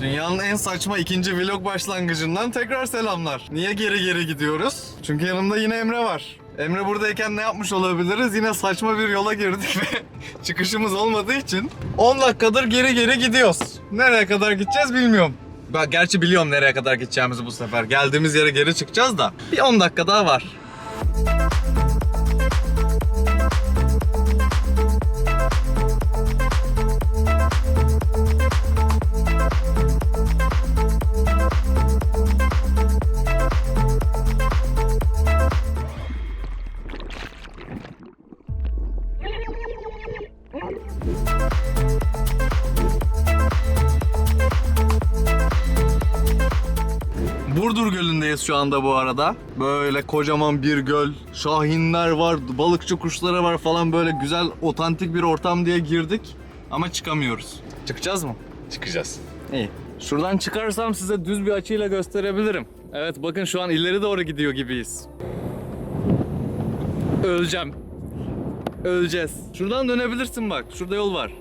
Dünyanın en saçma ikinci vlog başlangıcından tekrar selamlar. Niye geri geri gidiyoruz? Çünkü yanımda yine Emre var. Emre buradayken ne yapmış olabiliriz? Yine saçma bir yola girdik ve çıkışımız olmadığı için 10 dakikadır geri geri gidiyoruz. Nereye kadar gideceğiz bilmiyorum. Ben gerçi biliyorum nereye kadar gideceğimizi bu sefer. Geldiğimiz yere geri çıkacağız da bir 10 dakika daha var. Burdur Gölü'ndeyiz şu anda bu arada. Böyle kocaman bir göl, şahinler var, balıkçı kuşları var falan böyle güzel otantik bir ortam diye girdik. Ama çıkamıyoruz. Çıkacağız mı? Çıkacağız. İyi. Şuradan çıkarsam size düz bir açıyla gösterebilirim. Evet bakın şu an ileri doğru gidiyor gibiyiz. Öleceğim. Öleceğiz. Şuradan dönebilirsin bak. Şurada yol var.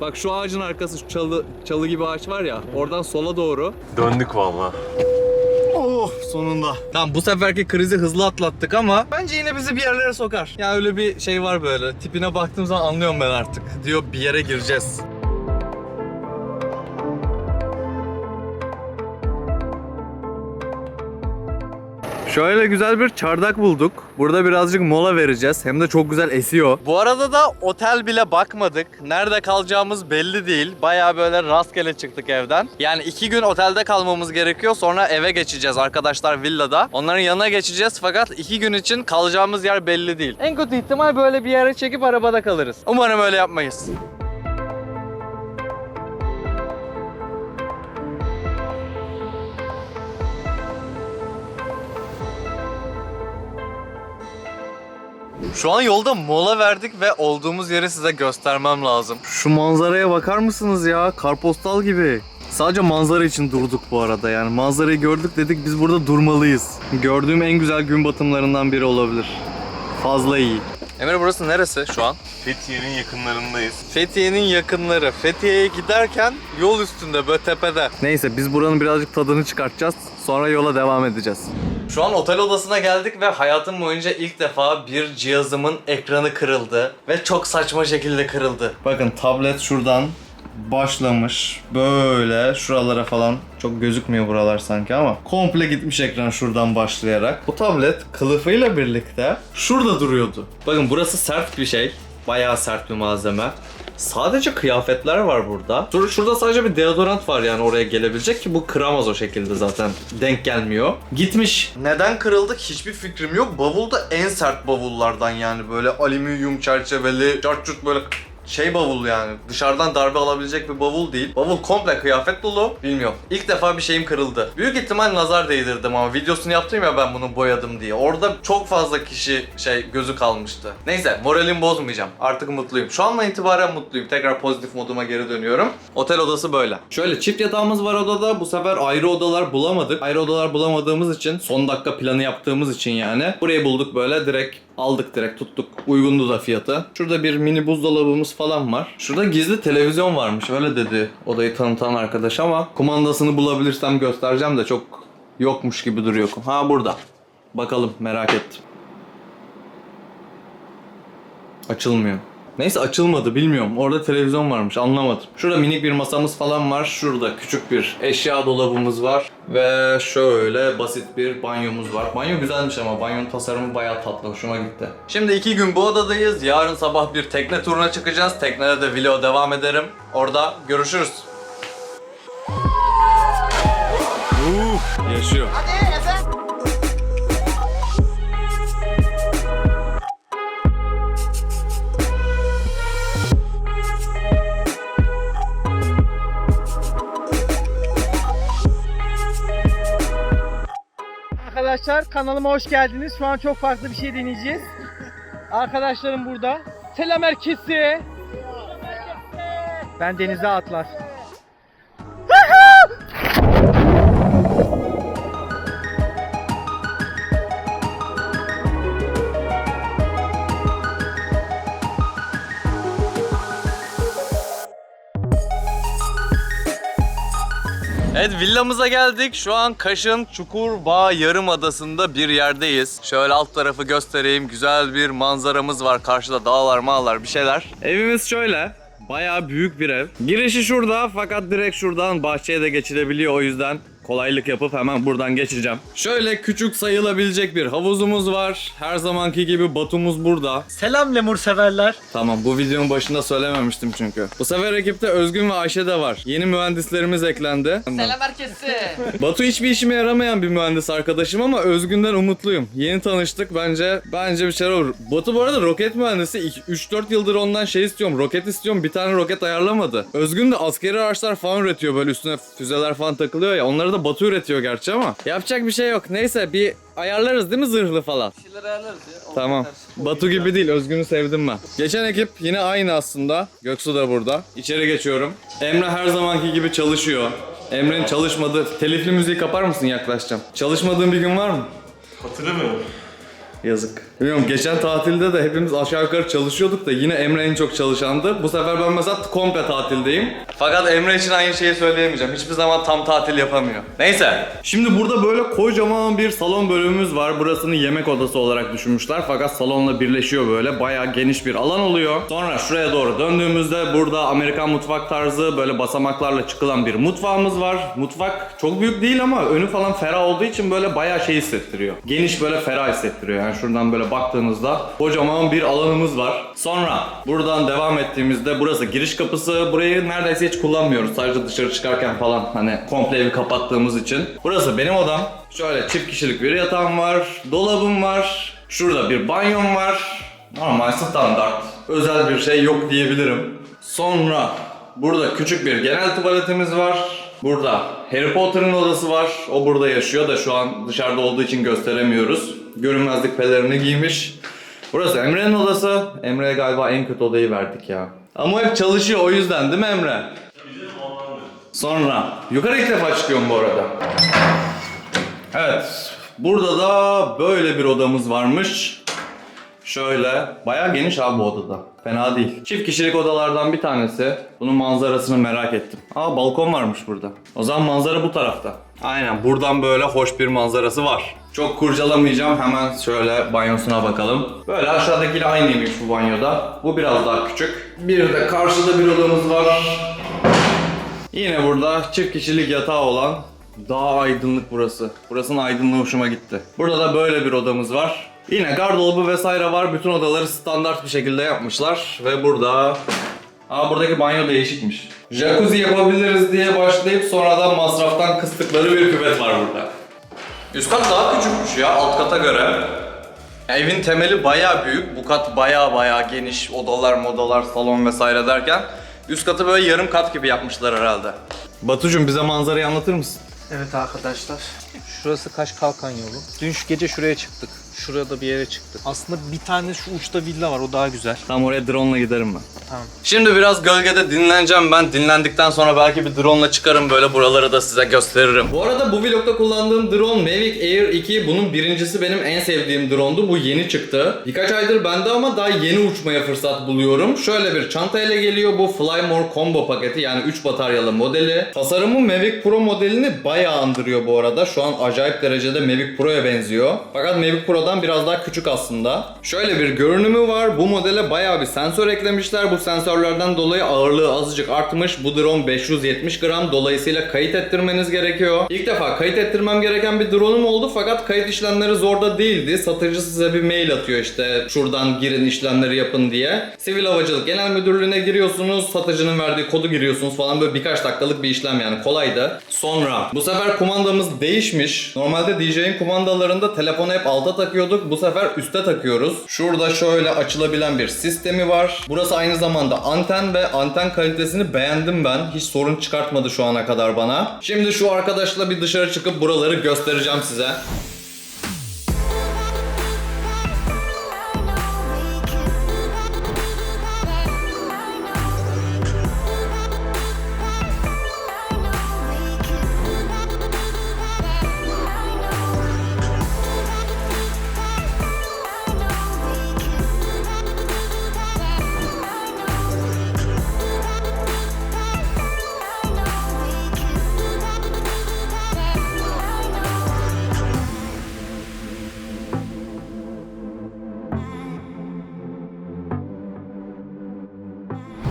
Bak şu ağacın arkası şu çalı, çalı gibi ağaç var ya. Oradan sola doğru. Döndük valla. Oh sonunda. Tamam bu seferki krizi hızlı atlattık ama bence yine bizi bir yerlere sokar. Ya öyle bir şey var böyle. Tipine baktığım zaman anlıyorum ben artık. Diyor bir yere gireceğiz. Şöyle güzel bir çardak bulduk. Burada birazcık mola vereceğiz. Hem de çok güzel esiyor. Bu arada da otel bile bakmadık. Nerede kalacağımız belli değil. Baya böyle rastgele çıktık evden. Yani iki gün otelde kalmamız gerekiyor. Sonra eve geçeceğiz arkadaşlar villada. Onların yanına geçeceğiz fakat iki gün için kalacağımız yer belli değil. En kötü ihtimal böyle bir yere çekip arabada kalırız. Umarım öyle yapmayız. Şu an yolda mola verdik ve olduğumuz yeri size göstermem lazım. Şu manzaraya bakar mısınız ya? Karpostal gibi. Sadece manzara için durduk bu arada yani. Manzarayı gördük dedik biz burada durmalıyız. Gördüğüm en güzel gün batımlarından biri olabilir. Fazla iyi. Emre burası neresi şu an? Fethiye'nin yakınlarındayız. Fethiye'nin yakınları. Fethiye'ye giderken yol üstünde böyle tepede. Neyse biz buranın birazcık tadını çıkartacağız. Sonra yola devam edeceğiz. Şu an otel odasına geldik ve hayatım boyunca ilk defa bir cihazımın ekranı kırıldı. Ve çok saçma şekilde kırıldı. Bakın tablet şuradan başlamış. Böyle şuralara falan çok gözükmüyor buralar sanki ama komple gitmiş ekran şuradan başlayarak. Bu tablet kılıfıyla birlikte şurada duruyordu. Bakın burası sert bir şey. Bayağı sert bir malzeme. Sadece kıyafetler var burada. Şur- Şurada sadece bir deodorant var yani oraya gelebilecek ki bu kıramaz o şekilde zaten. Denk gelmiyor. Gitmiş. Neden kırıldık hiçbir fikrim yok. Bavul da en sert bavullardan yani böyle alüminyum çerçeveli, çarçurt böyle şey bavul yani. Dışarıdan darbe alabilecek bir bavul değil. Bavul komple kıyafet dolu. Bilmiyorum. İlk defa bir şeyim kırıldı. Büyük ihtimal nazar değdirdim ama videosunu yaptım ya ben bunu boyadım diye. Orada çok fazla kişi şey gözü kalmıştı. Neyse moralimi bozmayacağım. Artık mutluyum. Şu anla itibaren mutluyum. Tekrar pozitif moduma geri dönüyorum. Otel odası böyle. Şöyle çift yatağımız var odada. Bu sefer ayrı odalar bulamadık. Ayrı odalar bulamadığımız için son dakika planı yaptığımız için yani. Burayı bulduk böyle direkt aldık direkt tuttuk. Uygundu da fiyatı. Şurada bir mini buzdolabımız falan var. Şurada gizli televizyon varmış. Öyle dedi odayı tanıtan arkadaş ama kumandasını bulabilirsem göstereceğim de çok yokmuş gibi duruyor. Ha burada. Bakalım merak ettim. Açılmıyor. Neyse açılmadı bilmiyorum. Orada televizyon varmış anlamadım. Şurada minik bir masamız falan var. Şurada küçük bir eşya dolabımız var. Ve şöyle basit bir banyomuz var. Banyo güzelmiş ama banyonun tasarımı bayağı tatlı. Hoşuma gitti. Şimdi iki gün bu odadayız. Yarın sabah bir tekne turuna çıkacağız. Teknede de vlog devam ederim. Orada görüşürüz. Uh, yaşıyor. Arkadaşlar kanalıma hoş geldiniz. Şu an çok farklı bir şey deneyeceğiz. Arkadaşlarım burada. Selam herkese. Ben denize atlar. Evet villamıza geldik. Şu an Kaş'ın Çukurbağ Yarımadası'nda bir yerdeyiz. Şöyle alt tarafı göstereyim. Güzel bir manzaramız var. Karşıda dağlar mağlar bir şeyler. Evimiz şöyle. Bayağı büyük bir ev. Girişi şurada fakat direkt şuradan bahçeye de geçilebiliyor. O yüzden kolaylık yapıp hemen buradan geçeceğim. Şöyle küçük sayılabilecek bir havuzumuz var. Her zamanki gibi Batumuz burada. Selam lemur severler. Tamam bu videonun başında söylememiştim çünkü. Bu sefer ekipte Özgün ve Ayşe de var. Yeni mühendislerimiz eklendi. Selam herkese. Batu hiçbir işime yaramayan bir mühendis arkadaşım ama Özgün'den umutluyum. Yeni tanıştık bence bence bir şeyler olur. Batu bu arada roket mühendisi 3-4 yıldır ondan şey istiyorum roket istiyorum bir tane roket ayarlamadı. Özgün de askeri araçlar falan üretiyor böyle üstüne füzeler falan takılıyor ya onları da Batu üretiyor gerçi ama yapacak bir şey yok. Neyse bir ayarlarız değil mi zırhlı falan? Şeyler ayarlarız ya. Tamam. Batu gibi değil, Özgün'ü sevdim ben. Geçen ekip yine aynı aslında. Göksu da burada. İçeri geçiyorum. Emre her zamanki gibi çalışıyor. Emre'nin çalışmadığı... Telifli müziği kapar mısın yaklaşacağım? Çalışmadığın bir gün var mı? Hatırlamıyorum. Yazık. Bilmiyorum geçen tatilde de hepimiz aşağı yukarı çalışıyorduk da yine Emre en çok çalışandı. Bu sefer ben mesela komple tatildeyim. Fakat Emre için aynı şeyi söyleyemeyeceğim. Hiçbir zaman tam tatil yapamıyor. Neyse. Şimdi burada böyle kocaman bir salon bölümümüz var. Burasını yemek odası olarak düşünmüşler. Fakat salonla birleşiyor böyle. Bayağı geniş bir alan oluyor. Sonra şuraya doğru döndüğümüzde burada Amerikan mutfak tarzı böyle basamaklarla çıkılan bir mutfağımız var. Mutfak çok büyük değil ama önü falan ferah olduğu için böyle bayağı şey hissettiriyor. Geniş böyle ferah hissettiriyor. Yani şuradan böyle baktığınızda kocaman bir alanımız var. Sonra buradan devam ettiğimizde burası giriş kapısı. Burayı neredeyse hiç kullanmıyoruz. Sadece dışarı çıkarken falan hani komple evi kapattığımız için. Burası benim odam. Şöyle çift kişilik bir yatağım var. Dolabım var. Şurada bir banyom var. Normal standart. Özel bir şey yok diyebilirim. Sonra burada küçük bir genel tuvaletimiz var. Burada Harry Potter'ın odası var. O burada yaşıyor da şu an dışarıda olduğu için gösteremiyoruz. Görünmezlik pelerini giymiş. Burası Emre'nin odası. Emre'ye galiba en kötü odayı verdik ya. Ama hep çalışıyor o yüzden değil mi Emre? Sonra yukarı ilk defa çıkıyorum bu arada. Evet. Burada da böyle bir odamız varmış. Şöyle bayağı geniş abi bu odada. Fena değil. Çift kişilik odalardan bir tanesi. Bunun manzarasını merak ettim. Aa balkon varmış burada. O zaman manzara bu tarafta. Aynen buradan böyle hoş bir manzarası var. Çok kurcalamayacağım hemen şöyle banyosuna bakalım. Böyle aşağıdakiyle aynıymış bu banyoda. Bu biraz daha küçük. Bir de karşıda bir odamız var. Yine burada çift kişilik yatağı olan daha aydınlık burası. Burasının aydınlığı hoşuma gitti. Burada da böyle bir odamız var. Yine gardırobu vesaire var. Bütün odaları standart bir şekilde yapmışlar. Ve burada... Aa buradaki banyo değişikmiş. Jacuzzi yapabiliriz diye başlayıp sonradan masraftan kıstıkları bir küvet var burada. Üst kat daha küçükmüş ya alt kata göre. Evin temeli bayağı büyük. Bu kat bayağı bayağı geniş. Odalar, modalar, salon vesaire derken üst katı böyle yarım kat gibi yapmışlar herhalde. Batucuğum bize manzarayı anlatır mısın? Evet arkadaşlar. Şurası Kaş Kalkan yolu. Dün şu gece şuraya çıktık. Şurada bir yere çıktık. Aslında bir tane şu uçta villa var o daha güzel. Tam oraya drone ile giderim ben. Tamam. Şimdi biraz gölgede dinleneceğim ben. Dinlendikten sonra belki bir drone ile çıkarım böyle buraları da size gösteririm. Bu arada bu vlogda kullandığım drone Mavic Air 2. Bunun birincisi benim en sevdiğim drone'du. Bu yeni çıktı. Birkaç aydır bende ama daha yeni uçmaya fırsat buluyorum. Şöyle bir çantayla geliyor. Bu Flymore Combo paketi yani 3 bataryalı modeli. Tasarımı Mavic Pro modelini bayağı andırıyor bu arada. Şu an acayip derecede Mavic Pro'ya benziyor. Fakat Mavic Pro'dan biraz daha küçük aslında. Şöyle bir görünümü var. Bu modele bayağı bir sensör eklemişler. Bu sensörlerden dolayı ağırlığı azıcık artmış. Bu drone 570 gram. Dolayısıyla kayıt ettirmeniz gerekiyor. İlk defa kayıt ettirmem gereken bir drone'um oldu. Fakat kayıt işlemleri zor da değildi. Satıcı size bir mail atıyor işte şuradan girin işlemleri yapın diye. Sivil Havacılık Genel Müdürlüğü'ne giriyorsunuz. Satıcının verdiği kodu giriyorsunuz falan böyle birkaç dakikalık bir işlem yani kolaydı. Sonra bu sefer kumandamız değişmiş. Normalde DJ'in kumandalarında telefonu hep alta takıyorduk. Bu sefer üste takıyoruz. Şurada şöyle açılabilen bir sistemi var. Burası aynı zamanda anten ve anten kalitesini beğendim ben. Hiç sorun çıkartmadı şu ana kadar bana. Şimdi şu arkadaşla bir dışarı çıkıp buraları göstereceğim size.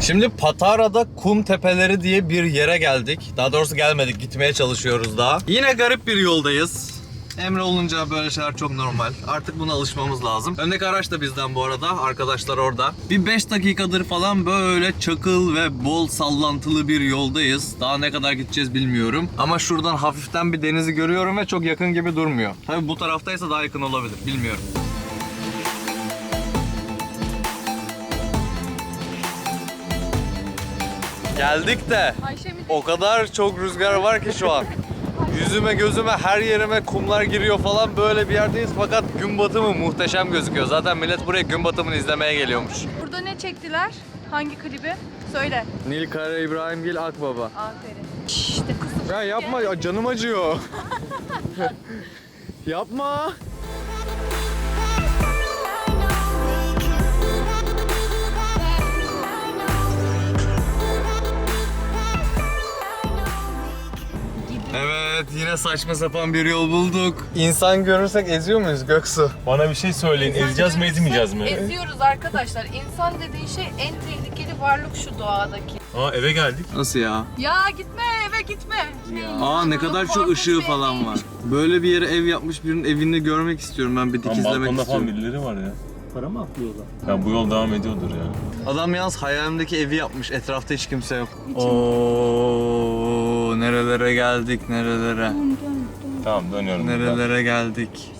Şimdi Patara'da kum tepeleri diye bir yere geldik. Daha doğrusu gelmedik, gitmeye çalışıyoruz daha. Yine garip bir yoldayız. Emre olunca böyle şeyler çok normal. Artık buna alışmamız lazım. Öndeki araç da bizden bu arada. Arkadaşlar orada. Bir 5 dakikadır falan böyle çakıl ve bol sallantılı bir yoldayız. Daha ne kadar gideceğiz bilmiyorum. Ama şuradan hafiften bir denizi görüyorum ve çok yakın gibi durmuyor. Tabii bu taraftaysa daha yakın olabilir. Bilmiyorum. Geldik de Ayşe mi? o kadar çok rüzgar var ki şu an. Yüzüme gözüme her yerime kumlar giriyor falan böyle bir yerdeyiz fakat gün batımı muhteşem gözüküyor. Zaten millet buraya gün batımını izlemeye geliyormuş. Burada ne çektiler? Hangi klibi? Söyle. Nil Kara İbrahimgil Akbaba. Aferin. İşte kızım. Ya yapma ya canım acıyor. yapma. Yine saçma sapan bir yol bulduk. İnsan görürsek eziyor muyuz Göksu? Bana bir şey söyleyin. Ezeceğiz mi ezmeyeceğiz mi? Eziyoruz arkadaşlar. İnsan dediğin şey en tehlikeli varlık şu doğadaki. Aa eve geldik. Nasıl ya? Ya gitme eve gitme. Aa ne kadar çok ışığı falan var. Böyle bir yere ev yapmış birinin evini görmek istiyorum ben bir Lan dikizlemek balkonda falan istiyorum. birileri var ya. Para mı atlıyorlar? Ya bu yol devam ediyordur ya. Adam yalnız hayalimdeki evi yapmış. Etrafta hiç kimse yok. Oo nerelere geldik nerelere. Tamam dönüyorum. Nerelere geldik.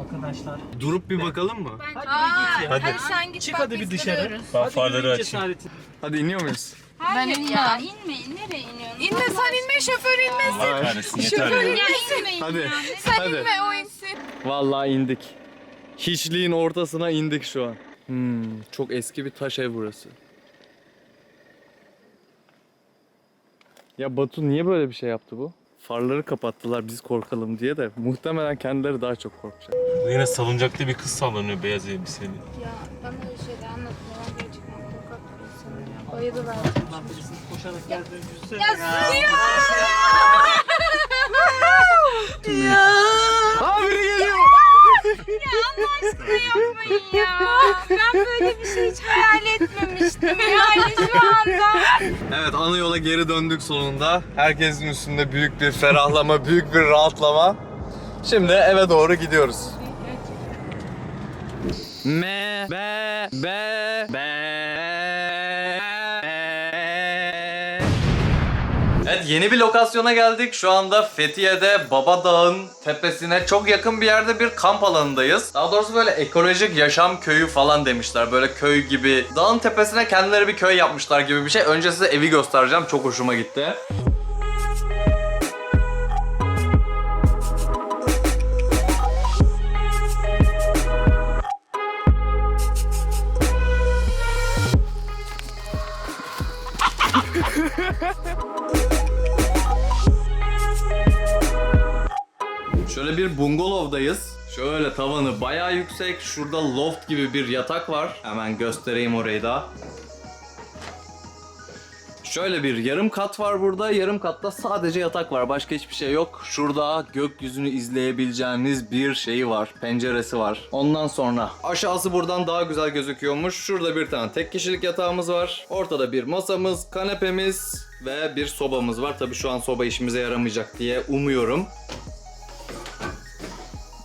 Arkadaşlar. Durup bir bakalım mı? Hadi Aa, hadi. Hadi. sen git Çık bak hadi bir dışarı. Ben farları açayım. Hadi iniyor muyuz? Ben Ya inmeyin. Nereye iniyorsun? İnme sen inme şoför inmesin. Allah kahretsin yeter ya. Ya inmeyin Hadi. ya. Sen Hadi. inme o insin. Vallahi indik. Hiçliğin ortasına indik şu an. Hmm, çok eski bir taş ev burası. Ya Batu niye böyle bir şey yaptı bu? Farları kapattılar biz korkalım diye de muhtemelen kendileri daha çok korkacak. Yine salıncakta bir kız sallanıyor beyaz elbiseli. Ya bana öyle şeyler anlatma. Ben böyle çıkmak korkak bir insanım ya. Bayılırlar. Lan birisinin koşarak geldiğini düşünsene Ya Aa biri geliyor! yapmayın ya. Ben böyle bir Yola geri döndük sonunda. Herkesin üstünde büyük bir ferahlama, büyük bir rahatlama. Şimdi eve doğru gidiyoruz. Me be be be yeni bir lokasyona geldik. Şu anda Fethiye'de Baba Dağ'ın tepesine çok yakın bir yerde bir kamp alanındayız. Daha doğrusu böyle ekolojik yaşam köyü falan demişler. Böyle köy gibi. Dağın tepesine kendileri bir köy yapmışlar gibi bir şey. Önce size evi göstereceğim. Çok hoşuma gitti. Bir bungalovdayız. Şöyle tavanı bayağı yüksek. Şurada loft gibi bir yatak var. Hemen göstereyim orayı da. Şöyle bir yarım kat var burada. Yarım katta sadece yatak var. Başka hiçbir şey yok. Şurada gökyüzünü izleyebileceğiniz bir şeyi var. Penceresi var. Ondan sonra aşağısı buradan daha güzel gözüküyormuş. Şurada bir tane tek kişilik yatağımız var. Ortada bir masamız, kanepemiz ve bir sobamız var. Tabii şu an soba işimize yaramayacak diye umuyorum.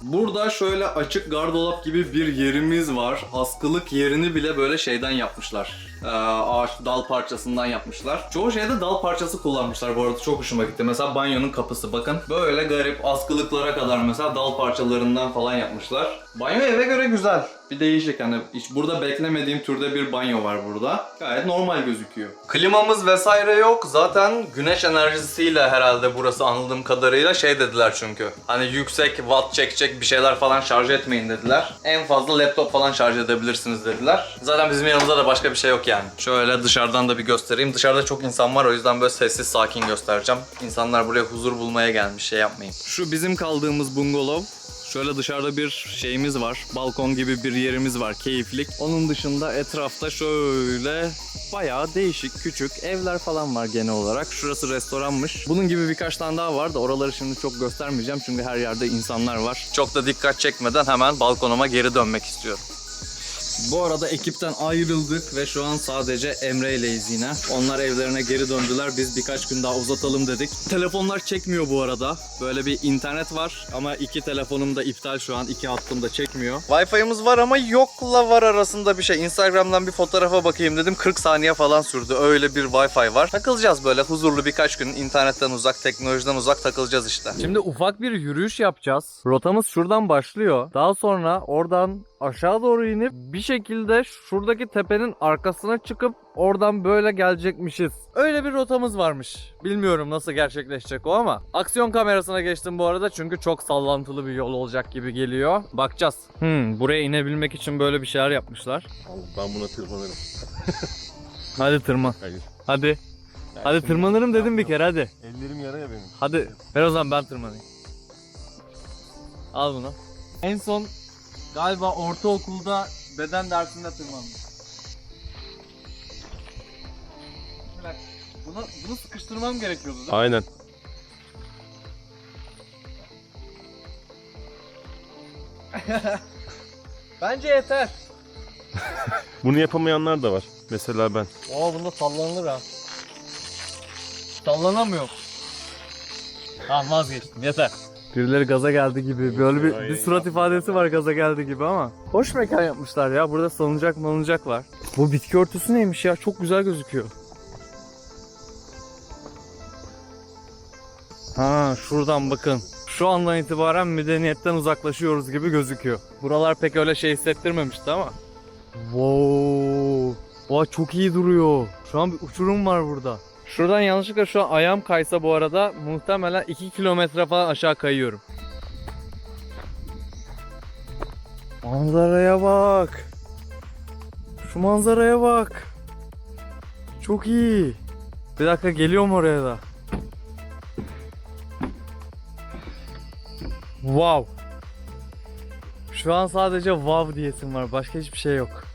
Burada şöyle açık gardolap gibi bir yerimiz var. Askılık yerini bile böyle şeyden yapmışlar. Ee, ağaç dal parçasından yapmışlar. Çoğu şeyde dal parçası kullanmışlar bu arada çok hoşuma gitti. Mesela banyonun kapısı bakın. Böyle garip askılıklara kadar mesela dal parçalarından falan yapmışlar. Banyo eve göre güzel. Bir değişik hani hiç burada beklemediğim türde bir banyo var burada. Gayet normal gözüküyor. Klimamız vesaire yok. Zaten güneş enerjisiyle herhalde burası anladığım kadarıyla şey dediler çünkü. Hani yüksek watt çekecek bir şeyler falan şarj etmeyin dediler. En fazla laptop falan şarj edebilirsiniz dediler. Zaten bizim yanımızda da başka bir şey yok yani. Şöyle dışarıdan da bir göstereyim. Dışarıda çok insan var o yüzden böyle sessiz sakin göstereceğim. İnsanlar buraya huzur bulmaya gelmiş şey yapmayın. Şu bizim kaldığımız bungalov. Şöyle dışarıda bir şeyimiz var. Balkon gibi bir yerimiz var. Keyiflik. Onun dışında etrafta şöyle bayağı değişik küçük evler falan var genel olarak. Şurası restoranmış. Bunun gibi birkaç tane daha var da oraları şimdi çok göstermeyeceğim çünkü her yerde insanlar var. Çok da dikkat çekmeden hemen balkonuma geri dönmek istiyorum. Bu arada ekipten ayrıldık ve şu an sadece Emre ileyiz yine. Onlar evlerine geri döndüler. Biz birkaç gün daha uzatalım dedik. Telefonlar çekmiyor bu arada. Böyle bir internet var ama iki telefonum da iptal şu an. iki hattım da çekmiyor. Wi-Fi'miz var ama yokla var arasında bir şey. Instagram'dan bir fotoğrafa bakayım dedim. 40 saniye falan sürdü. Öyle bir Wi-Fi var. Takılacağız böyle huzurlu birkaç gün internetten uzak, teknolojiden uzak takılacağız işte. Şimdi ufak bir yürüyüş yapacağız. Rotamız şuradan başlıyor. Daha sonra oradan aşağı doğru inip bir şekilde şuradaki tepenin arkasına çıkıp oradan böyle gelecekmişiz. Öyle bir rotamız varmış. Bilmiyorum nasıl gerçekleşecek o ama. Aksiyon kamerasına geçtim bu arada çünkü çok sallantılı bir yol olacak gibi geliyor. Bakacağız. Hmm, buraya inebilmek için böyle bir şeyler yapmışlar. Ben buna tırmanırım. Hadi tırman. Hayır. Hadi. Hadi tırmanırım dedim bir kere hadi. Ellerim yara ya benim. Hadi ver o zaman ben tırmanayım. Al bunu. En son galiba ortaokulda beden dersinde tırmandım. Bir dakika. Bunu, bunu sıkıştırmam gerekiyordu değil mi? Aynen. Bence yeter. Bunu yapamayanlar da var. Mesela ben. Oo bunda sallanılır ha. Sallanamıyor. Tamam vazgeçtim yeter. Birileri gaza geldi gibi böyle bir, bir surat ifadesi var gaza geldi gibi ama. Hoş mekan yapmışlar ya burada salınacak malınacak var. Bu bitki örtüsü neymiş ya çok güzel gözüküyor. Ha şuradan bakın. Şu andan itibaren medeniyetten uzaklaşıyoruz gibi gözüküyor. Buralar pek öyle şey hissettirmemişti ama. Wow. Vay çok iyi duruyor. Şu an bir uçurum var burada. Şuradan yanlışlıkla şu an ayağım kaysa bu arada muhtemelen 2 kilometre falan aşağı kayıyorum. Manzaraya bak. Şu manzaraya bak. Çok iyi. Bir dakika geliyorum oraya da. Wow. Şu an sadece wow diyesim var. Başka hiçbir şey yok.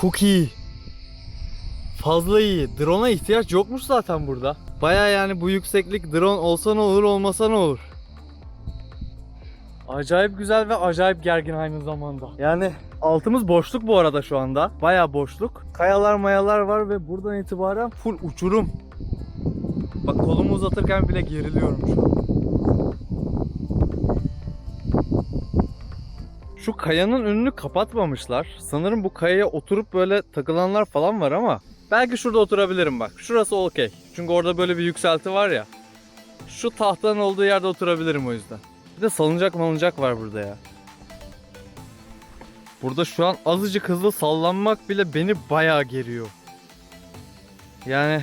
Çok iyi. Fazla iyi. Drone'a ihtiyaç yokmuş zaten burada. Baya yani bu yükseklik drone olsa ne olur olmasa ne olur. Acayip güzel ve acayip gergin aynı zamanda. Yani altımız boşluk bu arada şu anda. Baya boşluk. Kayalar mayalar var ve buradan itibaren full uçurum. Bak kolumu uzatırken bile geriliyorum şu an. Şu kayanın önünü kapatmamışlar. Sanırım bu kayaya oturup böyle takılanlar falan var ama belki şurada oturabilirim bak. Şurası okey. Çünkü orada böyle bir yükselti var ya. Şu tahtanın olduğu yerde oturabilirim o yüzden. Bir de salıncak malıncak var burada ya. Burada şu an azıcık hızlı sallanmak bile beni bayağı geriyor. Yani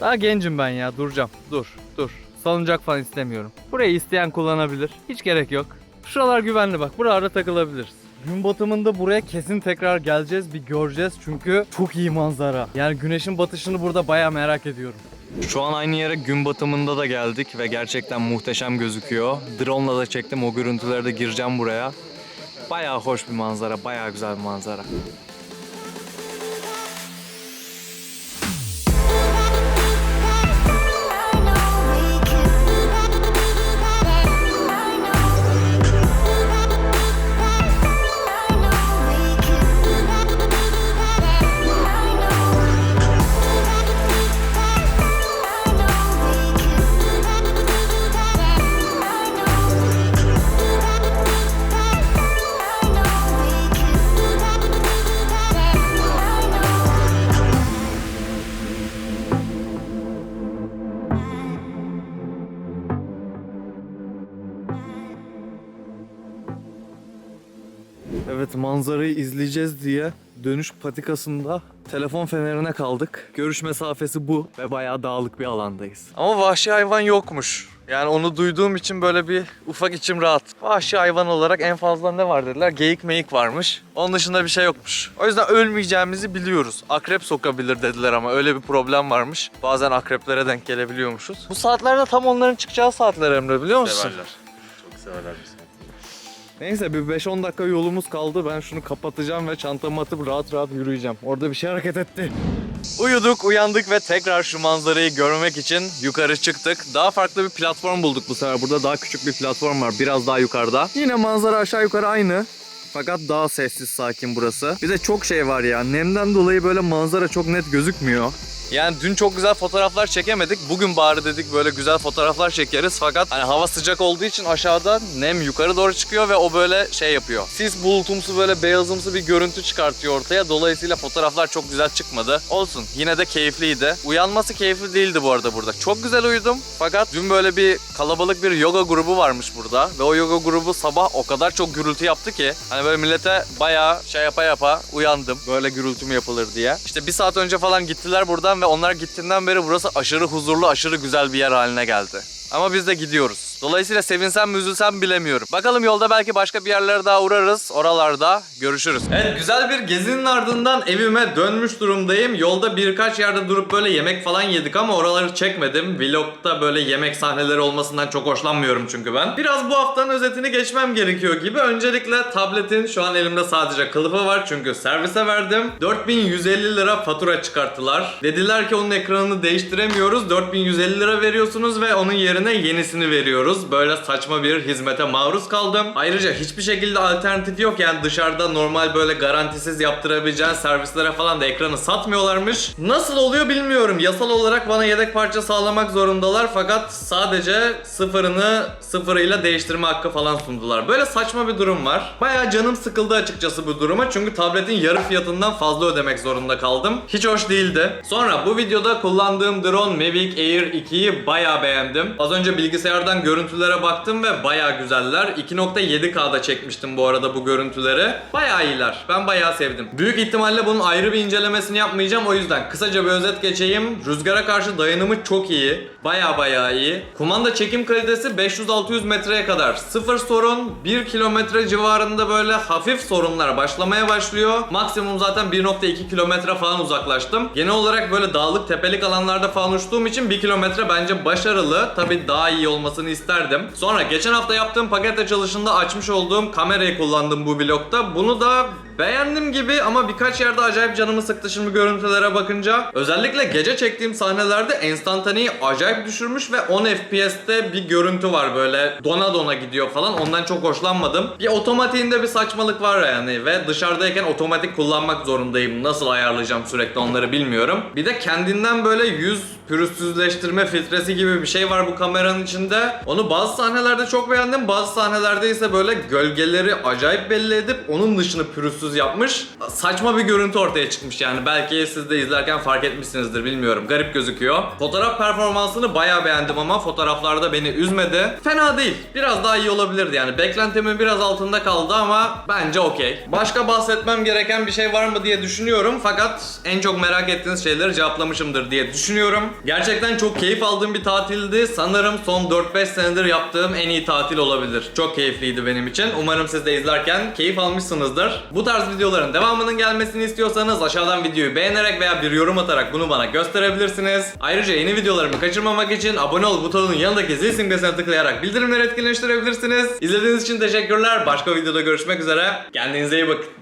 daha gencim ben ya duracağım. Dur dur. Salıncak falan istemiyorum. Burayı isteyen kullanabilir. Hiç gerek yok. Şuralar güvenli bak. Buralarda takılabiliriz. Gün batımında buraya kesin tekrar geleceğiz. Bir göreceğiz çünkü çok iyi manzara. Yani güneşin batışını burada bayağı merak ediyorum. Şu an aynı yere gün batımında da geldik ve gerçekten muhteşem gözüküyor. Drone'la da çektim. O görüntüleri de gireceğim buraya. Bayağı hoş bir manzara, bayağı güzel bir manzara. Manzarayı izleyeceğiz diye dönüş patikasında telefon fenerine kaldık. Görüş mesafesi bu ve bayağı dağlık bir alandayız. Ama vahşi hayvan yokmuş. Yani onu duyduğum için böyle bir ufak içim rahat. Vahşi hayvan olarak en fazla ne var dediler? Geyik meyik varmış. Onun dışında bir şey yokmuş. O yüzden ölmeyeceğimizi biliyoruz. Akrep sokabilir dediler ama öyle bir problem varmış. Bazen akreplere denk gelebiliyormuşuz. Bu saatlerde tam onların çıkacağı saatler Emre biliyor musun? Severler. Çok severler bizi. Neyse bir 5-10 dakika yolumuz kaldı. Ben şunu kapatacağım ve çantamı atıp rahat rahat yürüyeceğim. Orada bir şey hareket etti. Uyuduk, uyandık ve tekrar şu manzarayı görmek için yukarı çıktık. Daha farklı bir platform bulduk bu sefer. Burada daha küçük bir platform var, biraz daha yukarıda. Yine manzara aşağı yukarı aynı. Fakat daha sessiz sakin burası. Bir de çok şey var ya. Nemden dolayı böyle manzara çok net gözükmüyor. Yani dün çok güzel fotoğraflar çekemedik. Bugün bari dedik böyle güzel fotoğraflar çekeriz. Fakat hani hava sıcak olduğu için aşağıda nem yukarı doğru çıkıyor ve o böyle şey yapıyor. Sis bulutumsu böyle beyazımsı bir görüntü çıkartıyor ortaya. Dolayısıyla fotoğraflar çok güzel çıkmadı. Olsun yine de keyifliydi. Uyanması keyifli değildi bu arada burada. Çok güzel uyudum. Fakat dün böyle bir kalabalık bir yoga grubu varmış burada. Ve o yoga grubu sabah o kadar çok gürültü yaptı ki. Hani böyle millete bayağı şey yapa yapa uyandım. Böyle gürültü mü yapılır diye. İşte bir saat önce falan gittiler buradan ve onlar gittiğinden beri burası aşırı huzurlu, aşırı güzel bir yer haline geldi. Ama biz de gidiyoruz. Dolayısıyla sevinsem mi üzülsem bilemiyorum. Bakalım yolda belki başka bir yerlere daha uğrarız. Oralarda görüşürüz. Evet güzel bir gezinin ardından evime dönmüş durumdayım. Yolda birkaç yerde durup böyle yemek falan yedik ama oraları çekmedim. Vlogda böyle yemek sahneleri olmasından çok hoşlanmıyorum çünkü ben. Biraz bu haftanın özetini geçmem gerekiyor gibi. Öncelikle tabletin şu an elimde sadece kılıfı var çünkü servise verdim. 4150 lira fatura çıkarttılar. Dediler ki onun ekranını değiştiremiyoruz. 4150 lira veriyorsunuz ve onun yerine yenisini veriyoruz. Böyle saçma bir hizmete maruz kaldım. Ayrıca hiçbir şekilde alternatif yok yani dışarıda normal böyle garantisiz yaptırabileceğin servislere falan da ekranı satmıyorlarmış. Nasıl oluyor bilmiyorum. Yasal olarak bana yedek parça sağlamak zorundalar fakat sadece sıfırını sıfırıyla değiştirme hakkı falan sundular. Böyle saçma bir durum var. Bayağı canım sıkıldı açıkçası bu duruma çünkü tabletin yarı fiyatından fazla ödemek zorunda kaldım. Hiç hoş değildi. Sonra bu videoda kullandığım drone Mavic Air 2'yi bayağı beğendim. Az önce bilgisayardan görüntülere baktım ve bayağı güzeller. 2.7K'da çekmiştim bu arada bu görüntüleri. Bayağı iyiler. Ben bayağı sevdim. Büyük ihtimalle bunun ayrı bir incelemesini yapmayacağım o yüzden kısaca bir özet geçeyim. Rüzgara karşı dayanımı çok iyi. Bayağı bayağı iyi. Kumanda çekim kalitesi 500-600 metreye kadar sıfır sorun. 1 kilometre civarında böyle hafif sorunlar başlamaya başlıyor. Maksimum zaten 1.2 kilometre falan uzaklaştım. Genel olarak böyle dağlık tepelik alanlarda falan uçtuğum için 1 kilometre bence başarılı. Tabi daha iyi olmasını isterdim. Sonra geçen hafta yaptığım paket açılışında açmış olduğum kamerayı kullandım bu vlogda. Bunu da beğendim gibi ama birkaç yerde acayip canımı sıktı şimdi görüntülere bakınca. Özellikle gece çektiğim sahnelerde enstantaneyi acayip düşürmüş ve 10 FPS'te bir görüntü var böyle dona dona gidiyor falan. Ondan çok hoşlanmadım. Bir otomatiğinde bir saçmalık var yani ve dışarıdayken otomatik kullanmak zorundayım. Nasıl ayarlayacağım sürekli onları bilmiyorum. Bir de kendinden böyle yüz pürüzsüzleştirme filtresi gibi bir şey var bu kameranın içinde. Onu bazı sahnelerde çok beğendim. Bazı sahnelerde ise böyle gölgeleri acayip belli edip onun dışını pürüzsüz yapmış. Saçma bir görüntü ortaya çıkmış yani. Belki siz de izlerken fark etmişsinizdir bilmiyorum. Garip gözüküyor. Fotoğraf performansını bayağı beğendim ama fotoğraflarda beni üzmedi. Fena değil. Biraz daha iyi olabilirdi yani. Beklentimin biraz altında kaldı ama bence okey. Başka bahsetmem gereken bir şey var mı diye düşünüyorum. Fakat en çok merak ettiğiniz şeyleri cevaplamışımdır diye düşünüyorum. Gerçekten çok keyif aldığım bir tatildi. Sanırım son 4-5 senedir yaptığım en iyi tatil olabilir. Çok keyifliydi benim için. Umarım siz de izlerken keyif almışsınızdır. Bu tarz videoların devamının gelmesini istiyorsanız aşağıdan videoyu beğenerek veya bir yorum atarak bunu bana gösterebilirsiniz. Ayrıca yeni videolarımı kaçırmamak için abone ol butonunun yanındaki zil simgesine tıklayarak bildirimleri etkinleştirebilirsiniz. İzlediğiniz için teşekkürler. Başka videoda görüşmek üzere. Kendinize iyi bakın.